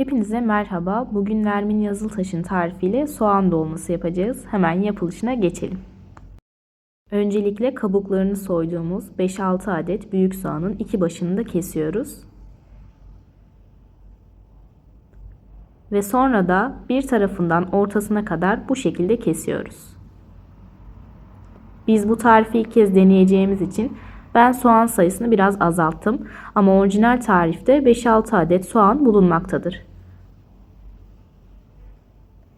Hepinize merhaba. Bugün Nermin Yazıltaş'ın tarifiyle soğan dolması yapacağız. Hemen yapılışına geçelim. Öncelikle kabuklarını soyduğumuz 5-6 adet büyük soğanın iki başını da kesiyoruz. Ve sonra da bir tarafından ortasına kadar bu şekilde kesiyoruz. Biz bu tarifi ilk kez deneyeceğimiz için ben soğan sayısını biraz azalttım ama orijinal tarifte 5-6 adet soğan bulunmaktadır.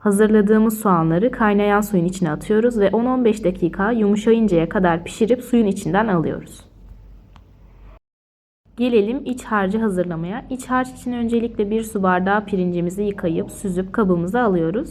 Hazırladığımız soğanları kaynayan suyun içine atıyoruz ve 10-15 dakika yumuşayıncaya kadar pişirip suyun içinden alıyoruz. Gelelim iç harcı hazırlamaya. İç harç için öncelikle bir su bardağı pirincimizi yıkayıp süzüp kabımıza alıyoruz.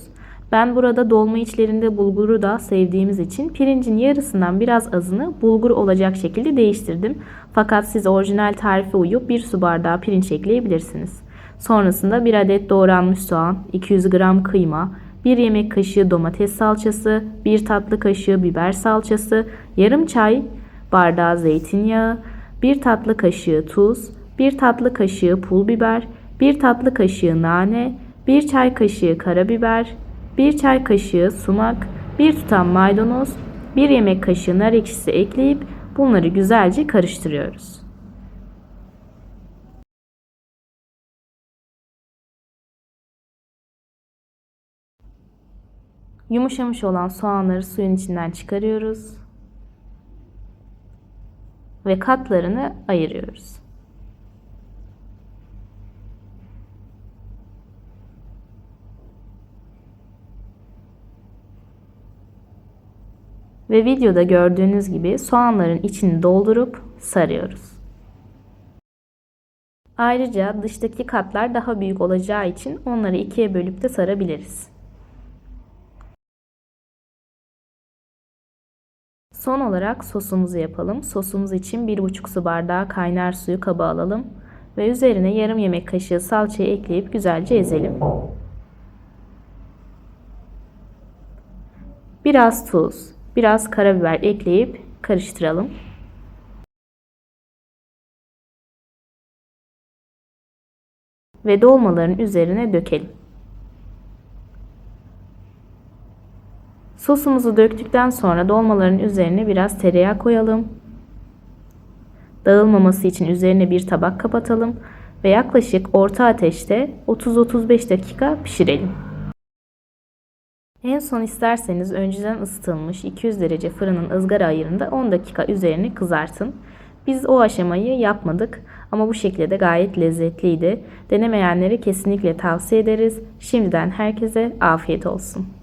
Ben burada dolma içlerinde bulguru da sevdiğimiz için pirincin yarısından biraz azını bulgur olacak şekilde değiştirdim. Fakat siz orijinal tarife uyup bir su bardağı pirinç ekleyebilirsiniz. Sonrasında bir adet doğranmış soğan, 200 gram kıyma, 1 yemek kaşığı domates salçası, 1 tatlı kaşığı biber salçası, yarım çay bardağı zeytinyağı, 1 tatlı kaşığı tuz, 1 tatlı kaşığı pul biber, 1 tatlı kaşığı nane, 1 çay kaşığı karabiber, 1 çay kaşığı sumak, 1 tutam maydanoz, 1 yemek kaşığı nar ekşisi ekleyip bunları güzelce karıştırıyoruz. Yumuşamış olan soğanları suyun içinden çıkarıyoruz ve katlarını ayırıyoruz. Ve videoda gördüğünüz gibi soğanların içini doldurup sarıyoruz. Ayrıca dıştaki katlar daha büyük olacağı için onları ikiye bölüp de sarabiliriz. Son olarak sosumuzu yapalım. Sosumuz için 1,5 su bardağı kaynar suyu kaba alalım ve üzerine yarım yemek kaşığı salçayı ekleyip güzelce ezelim. Biraz tuz, biraz karabiber ekleyip karıştıralım. Ve dolmaların üzerine dökelim. Sosumuzu döktükten sonra dolmaların üzerine biraz tereyağı koyalım. Dağılmaması için üzerine bir tabak kapatalım ve yaklaşık orta ateşte 30-35 dakika pişirelim. En son isterseniz önceden ısıtılmış 200 derece fırının ızgara ayarında 10 dakika üzerini kızartın. Biz o aşamayı yapmadık ama bu şekilde de gayet lezzetliydi. Denemeyenleri kesinlikle tavsiye ederiz. Şimdiden herkese afiyet olsun.